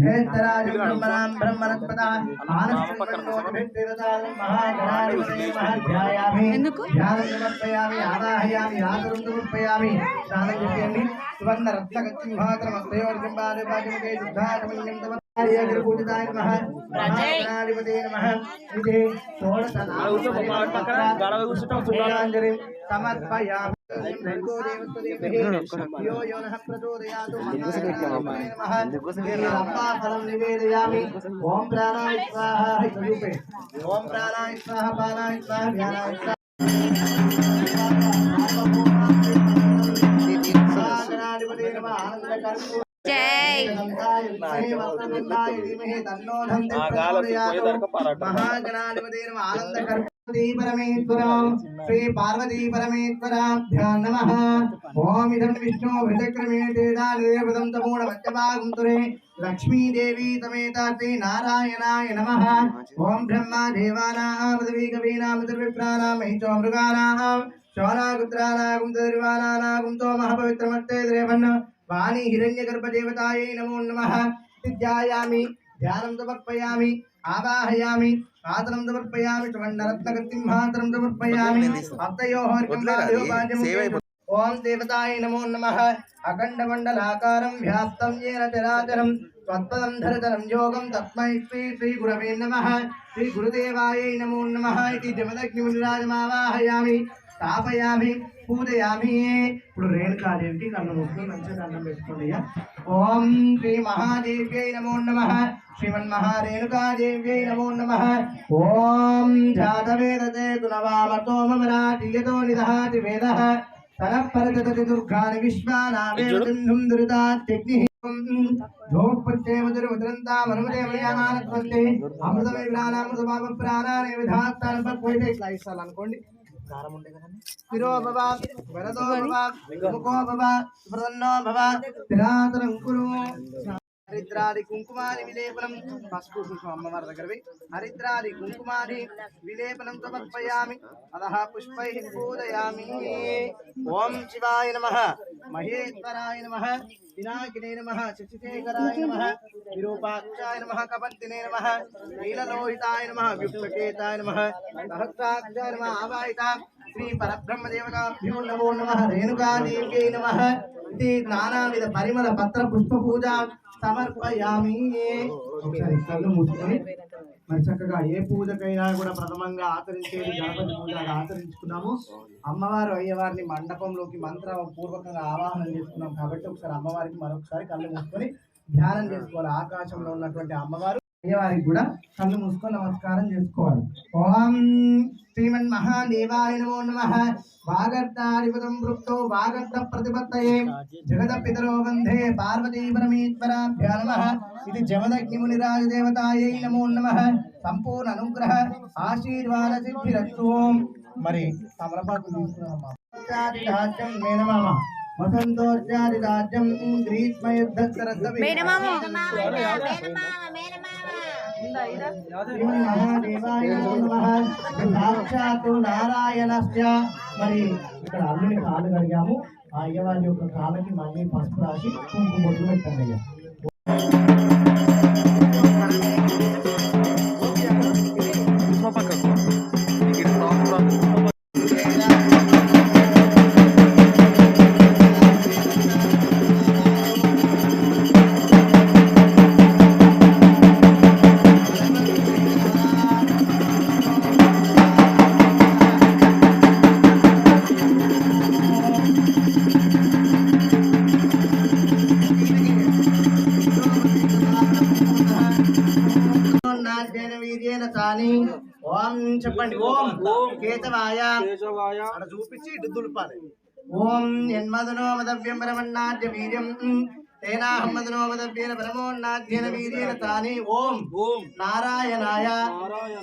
జ్యేష్ఠరాజం బ్రహ్మణాం బ్రహ్మణస్పద మానస్పతిరతాలం మహాగణాధిపతయే మహాధ్యాయామి ఎందుకు? ధ్యానం సమర్పయామి ఆవాహయామి ఆదరం సమర్పయామి స్నానం చేయండి సువర్ణ రత్నగత్యం మాత్రం నివేదయామి ఓం ప్రాణాయ స్వాహ ఓం ప్రాణాయ స్వాహ పానాయ స్వాహ ధ్యానాయ స్వాహ ఆనందకర్పూర జై శ్రీ పార్వతీ పరమేశ్వరాభ్యాం నమ ఓం ఇదం విష్ణు భృతక్రమే దేదాదేవదం తమూఢ మధ్యభాగంతురే లక్ష్మీదేవి సమేత శ్రీ నారాయణాయ నమ ఓం బ్రహ్మ దేవానాం పృథివీ కవీనాం విప్రాణాం మహితో మృగానాం శోనాగుత్రానాగం దర్వానానాగం తో మహాపవిత్రమత్తే ద్రేవన్ వాణి హిరణ్యగర్భదేవతాయై నమో నమ విద్యాయామి ధ్యానం సమర్పయామి ఆవాహయామి ఆతనం సమర్పయామి చువన్నరత్నగతిం మాతరం సమర్పయామి అత్తయోః ఓం దేవతాయ నమో నమః అఖండ మండలాకారం వ్యాప్తం ఏన చరాచరం యోగం తస్మై శ్రీ శ్రీ గురవే నమః శ్రీ గురుదేవాయై నమో నమః ఇది జమదగ్నిమునిరాజమావాహయామి స్థాపయామి పూజయామి. ఇప్పుడు రేణుకాదేవికి కన్ను మూసుకుని మంచిగా దండం పెట్టుకోండి. ఓం శ్రీ మహాదేవ్యై నమో నమ. శ్రీమన్ మహారేణుకాదేవ్యై నమో నమ. ఓం జాతవేదతే మమరాటియతో నిదహాతి వేద. తనపరచతి దుర్గాని విశ్వానావేదం దురితాగ్ని అమృతమే పక్వైతే ఇట్లా ఇస్తాను అనుకోండి కారం ఉండే కదండి. శిరో భవ వరదో భవ ముఖో భవ ప్రసన్నో భవ స్థిరాతరం కురు. హరిద్రాది కుంకుమాది విలేపనం. పసుపు కుంకుమ అమ్మవారి దగ్గరవి హరిద్రాది కుంకుమాది విలేపనం సమర్పయామి. అదహ పుష్పై పూజయామి. ఓం శివాయ నమ. మహేశ్వరాయ నమ. వినాయకినే నమ. శశిశేఖరాయ నమ. విరూపాక్షాయ నమ. కపర్దినే నమ. నీలలోహితాయ నమ. వ్యుక్తకేతాయ నమ. సహస్రాక్షాయ నమ. ఆవాహిత శ్రీ పరబ్రహ్మదేవతాభ్యో నమో నమ. రేణుకాదేవ్యై నమ. ఇది నానావిధ పరిమళ పత్ర పుష్ప పూజ సమర్పయామి. ఒకసారి కళ్ళు మూసుకొని మరి చక్కగా ఏ పూజకైనా కూడా ప్రథమంగా ఆచరించేది గణపతి పూజగా ఆచరించుకున్నాము. అమ్మవారు అయ్యవారిని మండపంలోకి మంత్ర పూర్వకంగా ఆవాహనం చేసుకున్నాం కాబట్టి ఒకసారి అమ్మవారికి మరొకసారి కళ్ళు మూసుకొని ధ్యానం చేసుకోవాలి. ఆకాశంలో ఉన్నటువంటి అమ్మవారు అయ్యవారికి కూడా కళ్ళు మూసుకొని నమస్కారం చేసుకోవాలి. ఓం శ్రీమన్ మహాదేవాయ నమో నమ. వాగర్తాధిపతం వృక్తో వాగర్త ప్రతిపత్తయే. జగద పితరో వందే పార్వతీ పరమేశ్వరాభ్య నమ. ఇది జమదగ్నిమునిరాజ దేవతాయై నమో నమ. సంపూర్ణ అనుగ్రహ ఆశీర్వాద సిద్ధిరస్తు. మరి తమలపాకు తీసుకున్నామా? రాజ్యం మేనమామ వసంతోర్జాది రాజ్యం గ్రీష్మ యుద్ధ మేనమామ మేనమామ నమో సాక్షాత్తు నారాయణస్య మరి ఇక్కడ అల్లుని కాలు కడిగాము. ఆ అయ్యవారి యొక్క కాళ్ళకి మళ్ళీ పసుపు రాసి కుంకుమ బొట్టు పెట్టండి అయ్యా. കേശവായ ഓം എന്മതനോ മതവ്യം വീര്യം. పరమన్నాద్య వీర్యం తేనాహమ్మదనో మదవ్యేన పరమోన్నాద్యేన వీర్యేన తాని. ఓం. ఓం. నారాయణాయ.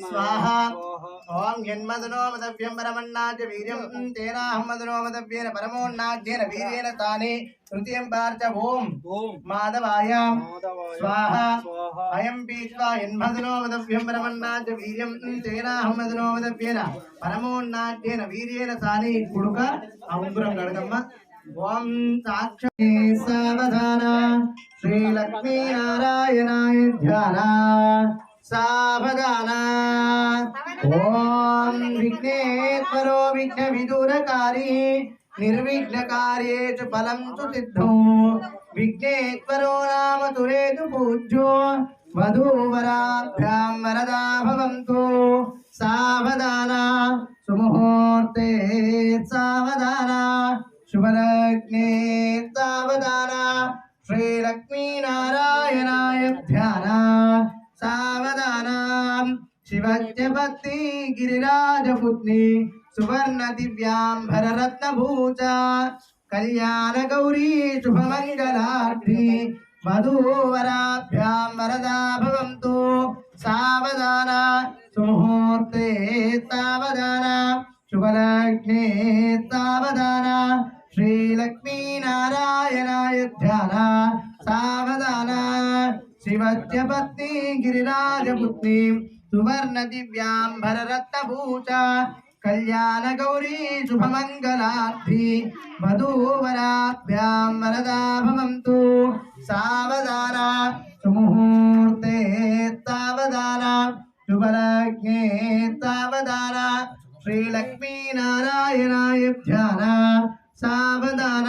స్వాహ. ఓం యన్మదనో మదవ్యం పరమన్నాద్య వీర్యం. తేనాహమ్మదనో మదవ్యేన పరమోన్నాద్యేన వీర్యేన తాని. తృతీయం పార్చ ఓం. ఓం. మాధవాయ. స్వాహ. అయం పీత్వా యన్మదనో మదవ్యం పరమన్నాద్య వీర్యం. తేనాహమ్మదనో మదవ్యేన పరమోన్నాద్యేన వీర్యేన తాని. కుడుక ఆ ఉంగురం ఓం సాక్షి సావధాన శ్రీ లక్ష్మీ నారాయణాయ ధ్యాన సావధాన ఓం విఘ్నేశ్వరో విఘ్న విదూరకారి నిర్విఘ్నకార్యే చ ఫలం తు సిద్ధం విఘ్నేశ్వరో నామ తురేతు పూజ్యో వధూవరాభ్యాం వరదా భవంతు సావధాన సుముహూర్తే సావధాన శుభలగ్నే సావధాన శ్రీలక్ష్మీనారాయణాయ ధ్యాన సావధాన శివత్యపత్ని గిరిరాజపుత్ని సువర్ణ దివ్యాంబర రత్నభూత రత్నభూత కళ్యాణ గౌరీ శుభమంగళార్థి వధూవరాభ్యాం వరదా భవంతు సావధాన సుముహూర్తే సావధాన శుభలగ్నే సావధాన శ్రీలక్ష్మీనారాయణాయ ధ్యాన సావధాన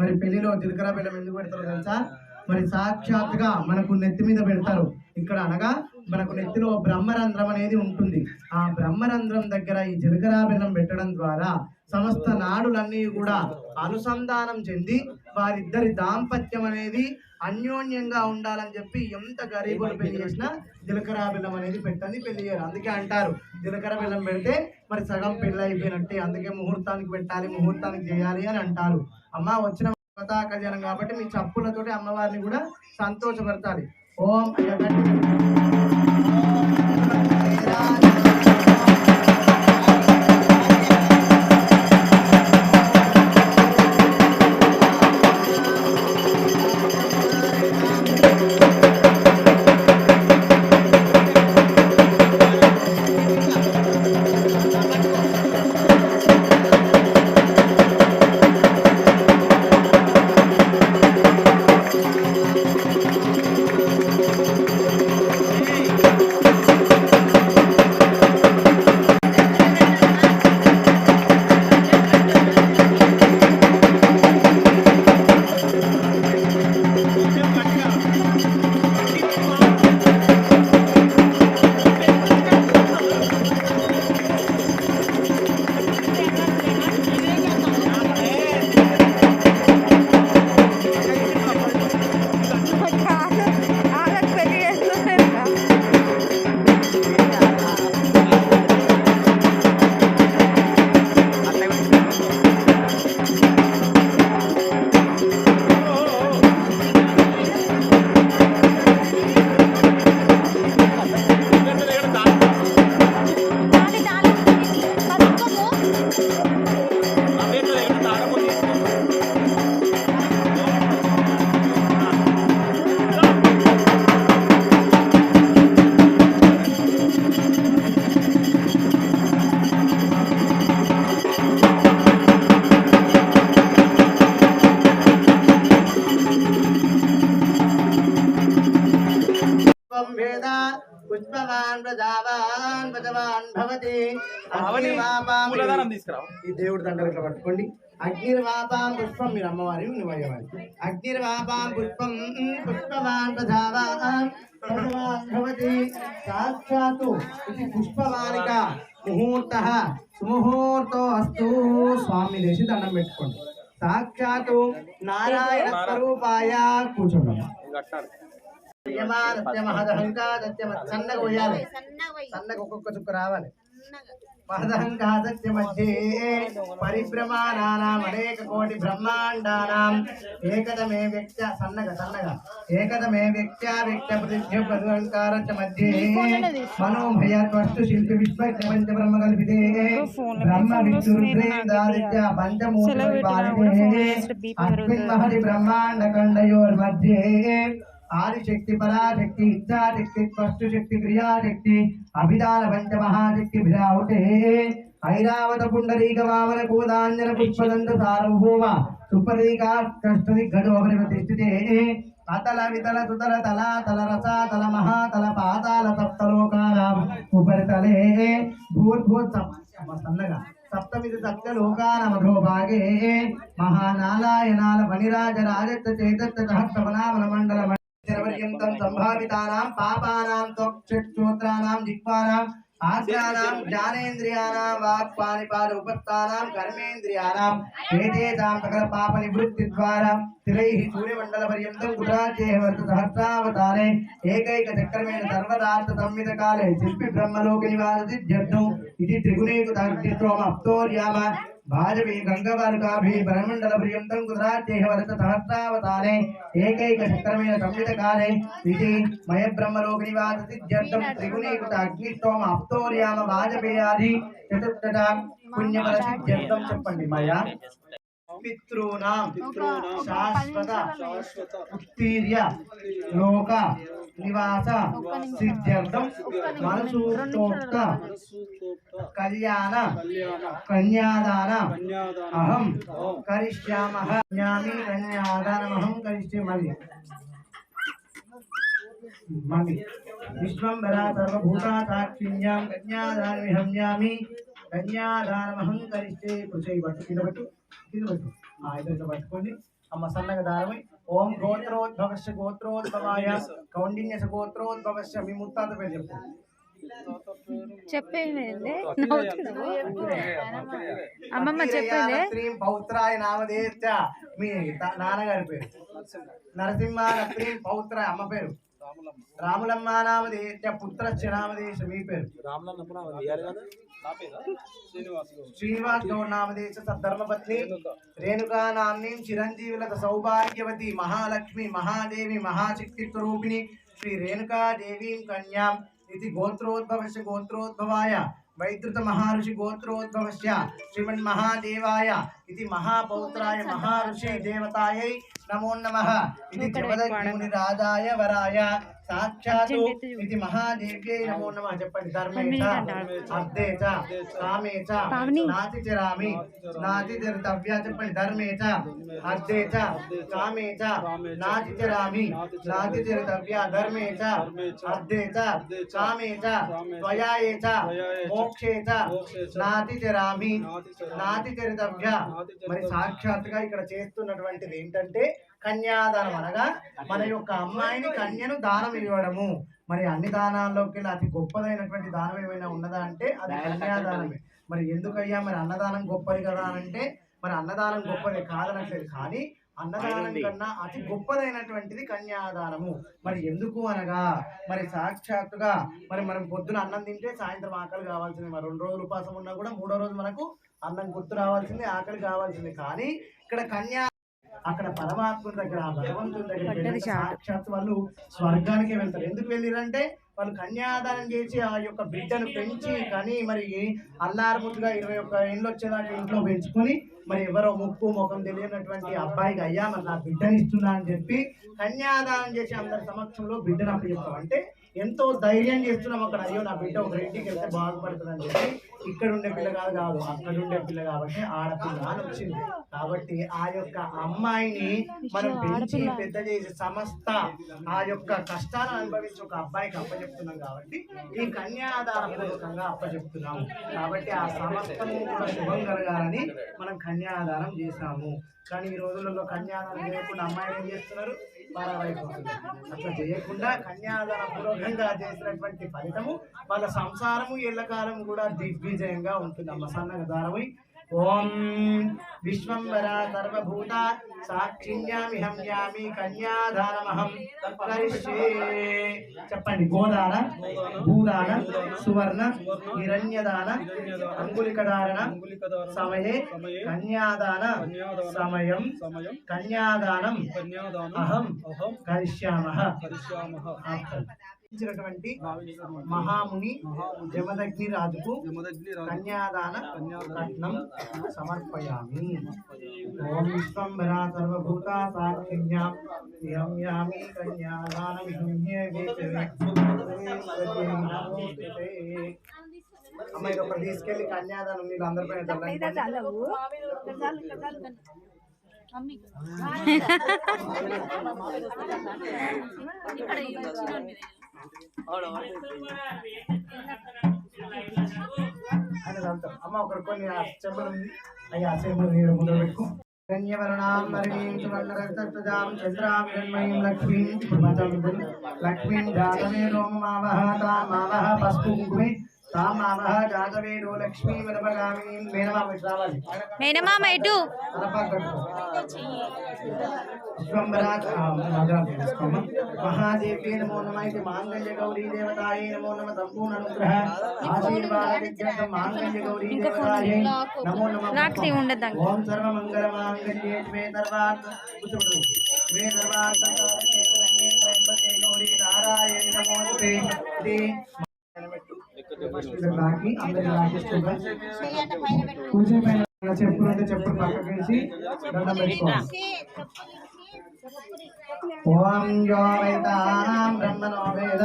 మరి పెళ్ళిలో జీలకర్ర బెల్లం ఎందుకు పెడతారో తెలుసా? మరి సాక్షాత్తుగా మనకు నెత్తి మీద పెడతారు. ఇక్కడ అనగా మనకు నెత్తిలో బ్రహ్మరంధ్రం అనేది ఉంటుంది. ఆ బ్రహ్మరంధ్రం దగ్గర ఈ జీలకర్ర పెట్టడం ద్వారా సమస్త నాడులన్నీ కూడా అనుసంధానం చెంది వారిద్దరి దాంపత్యం అనేది అన్యోన్యంగా ఉండాలని చెప్పి ఎంత గరీబులు పెళ్ళి చేసినా జీలకర్ర బెల్లం అనేది పెట్టని పెళ్ళి చేయరు. అందుకే అంటారు జీలకర్ర బెల్లం పెడితే మరి సగం పెళ్ళి అయిపోయినట్టే అందుకే ముహూర్తానికి పెట్టాలి ముహూర్తానికి చేయాలి అని అంటారు. అమ్మ వచ్చిన కళ్యాణం కాబట్టి మీ చప్పులతోటి అమ్మవారిని కూడా సంతోషపరచాలి. ఓం తీసుకురావు? ఈ దేవుడి దండలు ఇట్లా పట్టుకోండి. అగ్నిర్వాపాం పుష్పం మీరు అమ్మవారి నువ్వు అయ్యవారి. అగ్నిర్వాపాం పుష్పం పుష్పవాన్ భవతి సాక్షాత్తు. ఇది పుష్పవానిక ముహూర్త సుముహూర్తో అస్తు స్వామి దేశి దండం పెట్టుకోండి. సాక్షాత్తు నారాయణ స్వరూపాయ కూర్చోండి సన్నగా పోయాలి సన్నగా ఒక్కొక్క చుక్క రావాలి. महदहङ्गासस्य मध्ये परिभ्रमाणानामनेककोटिब्रह्माण्डानाम् एकदमे व्यक्त्या सन्नग सन्नग एकदमे व्यक्त्या व्यक्तप्रतिभ्य बहुहङ्कारस्य मध्ये मनोभयद्वस्तुशिल्पि विश्वपञ्चब्रह्मकल्पिते ब्रह्मविष्णुरुद्रेन्द्रादित्या पञ्चमूर्तिपालिते अस्मिन् महति ब्रह्माण्डखण्डयोर्मध्ये ఆదిశక్తి పరాశక్తి ఇచ్చాశక్తి స్పష్టశక్తి క్రియాశక్తి అభిదాల పంచ మహాశక్తి భిరావుటే ఐరావత పుండరీక వామన కోదాంజన పుష్పదంత సార్వభౌమ సుపరీకాష్టది గడోహరి ప్రతిష్ఠితే అతల వితల సుతల తల తల రస తల మహా తల పాతాల సప్తలోకాల ఉపరితలే భూర్భూత్ సన్నగా సప్తమిది సప్త లోకాల మధోభాగే మహానారాయణాల మణిరాజ రాజత్త చైతత్త సహస్రమనామల మండల పర్యంతం సంభావితానాం పాపానాం త్వక్షోత్రానాం జిహ్వానాం ఆజ్ఞానాం జ్ఞానేంద్రియానాం వాక్పానిపాద ఉపస్థానాం కర్మేంద్రియానాం ఏతేషాం సకల పాప నివృత్తి ద్వారా స్థిరైః సూర్యమండల పర్యంతం కుటాచేహ వర్త సహస్రావతారే ఏకైక చక్రమేణ సర్వదార్థ సంహిత కాలే శిల్పి బ్రహ్మలోక నివాసతి జడ్ను ఇది త్రిగుణేకు తార్కిత్వం అప్తోర్యామ భాజపీ గంగవారుకాభి బ్రహ్మండల పర్యంతం కుదరాచేహ వర్త సహస్రావతారే ఏకైక చక్రమేణ సంహిత కాలే ఇది మయ బ్రహ్మలోక నివాసతి జడ్డం త్రిగుణీకృత అగ్నిష్టోమ అప్తోర్యామ వాజపేయాది. చతుర్థ పుణ్యఫల సిద్ధ్యర్థం చెప్పండి మయ. పితॄణాం శాశ్వత ఉత్తీర్య లోక నివాస సిద్ధ్యర్థం మనసూక్తోక్త కళ్యాణ కన్యాదాన అహం కరిష్యామః కన్యామి కన్యాదానమహం కరిష్యే మళ్ళీ మళ్ళీ విశ్వంబరా సర్వభూతా సాక్షిణ్యాం కన్యాదానమి హమ్యామి కన్యాదానమహం కరిష్యే పట్టుకోండి. అమ్మ సన్నగా దారమై ఓం గోత్రోద్భవాయ కౌండిన్యస మీ ముత్తాత పేరు చెప్పు. చెప్పేది అమ్మమ్మ చెప్పేది? శ్రీం పౌత్రాయ నామధేయశ్చ మీ నాన్నగారి పేరు. నరసింహ పౌత్రాయ అమ్మ పేరు. రాములమ్మ. నామధేయశ్చ పుత్రశ్చ నామధేయశ్చ మీ పేరు. శ్రీనివాస్ గౌడ్. నామదేశ సద్ధర్మపత్ని. రేణుకా నామ్ని చిరంజీవులత సౌభాగ్యవతి మహాలక్ష్మి మహాదేవి మహాశక్తి స్వరూపిణి శ్రీ రేణుకా దేవీం కన్యాం ఇది గోత్రోద్భవస్య గోత్రోద్భవాయ. వైద్యుత మహర్షి గోత్రోద్భవస్య. శ్రీమన్ మహాదేవాయ. ఇది మహాపౌత్రాయ మహర్షి దేవతాయై నమో నమః ఇది జమదగ్ని రాజాయ వరాయ సాక్షాత్ ఇది మహాదేవ్యై నమో నమః చెప్పండి ధర్మేచ అర్ధేచ కామేచ నాతి చరామి నాతి చరితవ్య చెప్పండి ధర్మేచ అర్ధేచ కామేచ నాతి చరామి నాతి చరితవ్య ధర్మేచ అర్ధేచ కామేచ త్వయాయేచ మోక్షేచ నాతి చరామి నాతి చరితవ్య మరి సాక్షాత్తుగా ఇక్కడ చేస్తున్నటువంటిది ఏంటంటే కన్యాదానం అనగా మన యొక్క అమ్మాయిని కన్యను దానం ఇవ్వడము. మరి అన్ని దానాల్లోకి అతి గొప్పదైనటువంటి దానం ఏమైనా ఉన్నదా అంటే అది కన్యాదానమే. మరి ఎందుకయ్యా మరి అన్నదానం గొప్పది కదా అని అంటే మరి అన్నదానం గొప్పది కాదనట్లేదు. కానీ అన్నదానం కన్నా అతి గొప్పదైనటువంటిది కన్యాదానము. మరి ఎందుకు అనగా? మరి సాక్షాత్తుగా మరి మనం పొద్దున అన్నం తింటే సాయంత్రం ఆకలి కావాల్సింది. మరి రెండు రోజులు ఉపాసం ఉన్నా కూడా మూడో రోజు మనకు అన్నం గుర్తు రావాల్సింది ఆకలి కావాల్సింది. కానీ ఇక్కడ కన్యా అక్కడ పరమాత్ముడి దగ్గర భగవంతుడి దగ్గర సాక్షాత్ వాళ్ళు స్వర్గానికే వెళ్తారు. ఎందుకు వెళ్ళిరంటే వాళ్ళు కన్యాదానం చేసి ఆ యొక్క బిడ్డను పెంచి కానీ మరి అల్లారు ముద్దుగా ఇరవై ఒక్క ఏళ్ళు వచ్చేదాకా ఇంట్లో పెంచుకొని మరి ఎవరో ముక్కు ముఖం తెలియనటువంటి అబ్బాయికి అయ్యా మరి నా బిడ్డని ఇస్తున్నా అని చెప్పి కన్యాదానం చేసి అందరి సమక్షంలో బిడ్డను అప్పచెప్తాం. అంటే ఎంతో ధైర్యం చేస్తున్నాం అక్కడ. అయ్యో నా బిడ్డ ఒక ఇంటికి వెళ్తే బాగుపడుతుంది అని చెప్పి ఇక్కడ ఉండే పిల్ల కాదు కాదు. అక్కడ ఉండే పిల్ల కాబట్టి ఆడపిల్ల అని వచ్చింది. కాబట్టి ఆ యొక్క అమ్మాయిని మనం పెంచి పెద్ద చేసి సమస్త ఆ యొక్క కష్టాలను అనుభవించి ఒక అబ్బాయికి అప్పచెప్తున్నాం కాబట్టి ఈ కన్యాదాన పూర్వకంగా అప్పచెప్తున్నాము కాబట్టి ఆ సమస్తము కూడా శుభం కలగాలని మనం కన్యాదానం చేశాము. కానీ ఈ రోజులలో కన్యాదానం లేకుండా అమ్మాయిలు ఏం చేస్తున్నారు? అట్లా చేయకుండా కన్యాదాన పూర్వకంగా చేసినటువంటి ఫలితము వాళ్ళ సంసారము ఎల్లకాలం కూడా దిగ్విజయంగా ఉంటుంది అమ్మ సన్నగ దారమై ఓం విశ్వంబర సర్వభూత సాక్షిణ్యామి హమ్యామి కన్యాదానమహం కరిష్యే. చెప్పండి గోదాన భూదాన సువర్ణ హిరణ్యదాన అంగులికదారణ సమయే కన్యాదాన సమయం కన్యాదానం అహం కరిష్యామః కరిష్యామః ఇచ్చినటువంటి మహాముని జమదగ్ని రాజుకు కన్యాదాన కట్నం సమర్పయామి. ఓం విశ్వంబరా సర్వభూత సాక్షిణ్యాం. నిహమ్యామి కన్యాదాన అమ్మాయి ఒకటి తీసుకెళ్ళి కన్యాదానం మీరు అందరిపైన చల్లండి. ఆయన చల్లుతారు. అమ్మ ఒకరు కొన్ని ఆ చెంబులు ఉంది అయ్యా ఆ చెంబులు నీరు ముందు పెట్టుకో ధన్యవరణాం నరిణీం సువర్ణరక్తజాం చంద్రాం హిరణ్మయీం లక్ష్మీం ఇప్పుడు మంచాలు ఉంటుంది. లక్ష్మీం జాతవే రోమమావహ తామావహ పసుపు కుంకుమే తామావహ జాతవేడో లక్ష్మీ వనపగామినీం మేనమామ ఇటు రావాలి మేనమామ ఇటు విశ్వంబరాజ్ మహాదేవ్యే నమో నమ ఇది మాంగళ్య గౌరీ దేవతాయే నమో నమ సంపూర్ణ అనుగ్రహ ఆశీర్వాద విద్యంత మాంగళ్య గౌరీ దేవతాయే నమో నమ నాకు నీ ఉండదు దాంట్లో. ఓం సర్వమంగళ మాంగళ్యే మే సర్వార్థ మే సర్వార్థ సాధకే శరణ్యే త్రయంబకే గౌరీ నారాయణి నమోస్తుతే ఇది బాకి అందరి రాకేశ్వర కూర్చో పైన చెప్పులు ఉంటే చెప్పులు దండం పెట్టుకోవాలి. ఓం యో వేదానాం బ్రహ్మణో వేద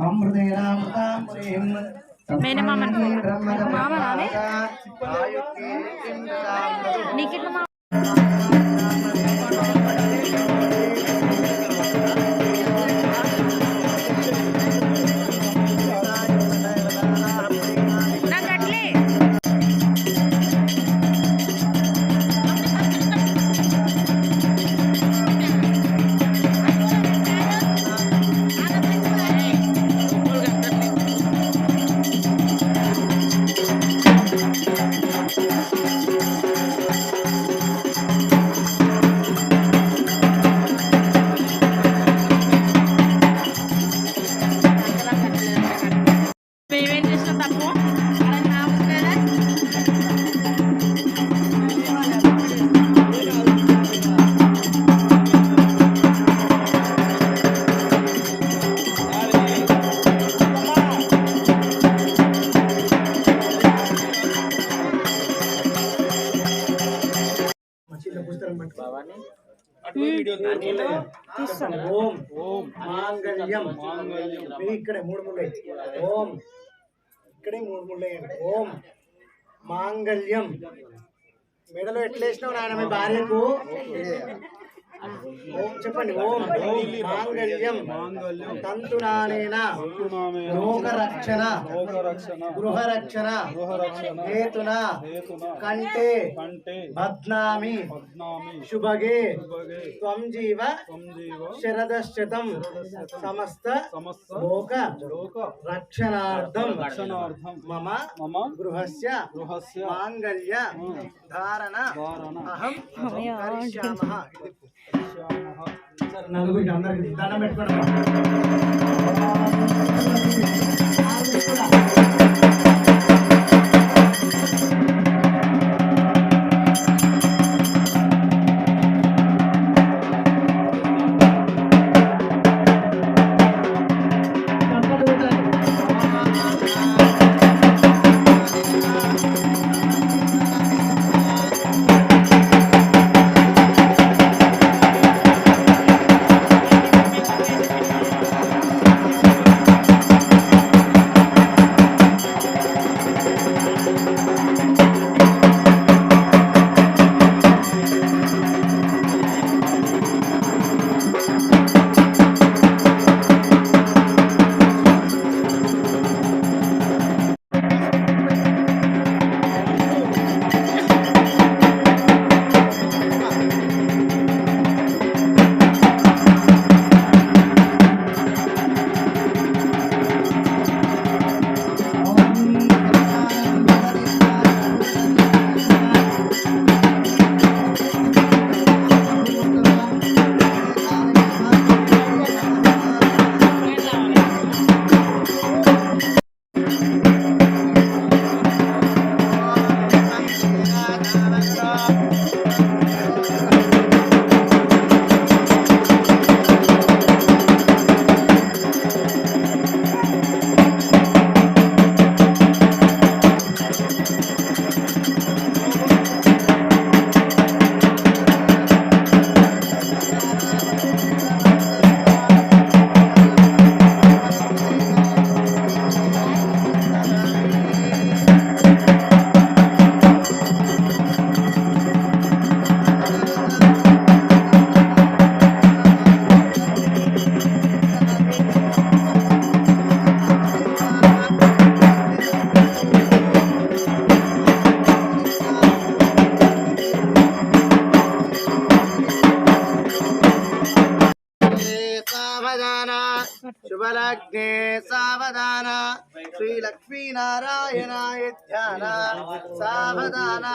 అమృతేనామృతాం పురీం నీకెట్లా మాంగళ్యం. ఇది ఇక్కడే మూడు ముళ్ళు. ఓం. ఇక్కడే మూడు ముళ్ళు ఓం. మాంగళ్యం. మెడలో ఎట్లా వేసినావు నాయన మీ భార్యకు? చెప్పండి ఓం. మాంగళ్యం. మాంగళ్యం. తంతునానేన. తంతునానేన. లోక రక్షణ లోకరక్షణ. గృహ రక్షణ గృహరక్షణ. హేతున. కంటే. పద్నామి. శుభగే. శుభగే. త్వం జీవ. శరదశతం సమస్త. సమస్త. లోక. రక్షణార్థం. రక్షణార్థం. మమ. మమ. గృహస్య. గృహస్య. మాంగళ్య. ధారణ. ధారణ. అహం. కరిష్యామః. నలుగురికి అందరికి దండం పెట్టుకోవడం లక్ష్మీ సావధాన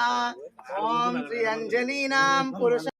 ఓం శ్రీ అంజలీనాం పురుష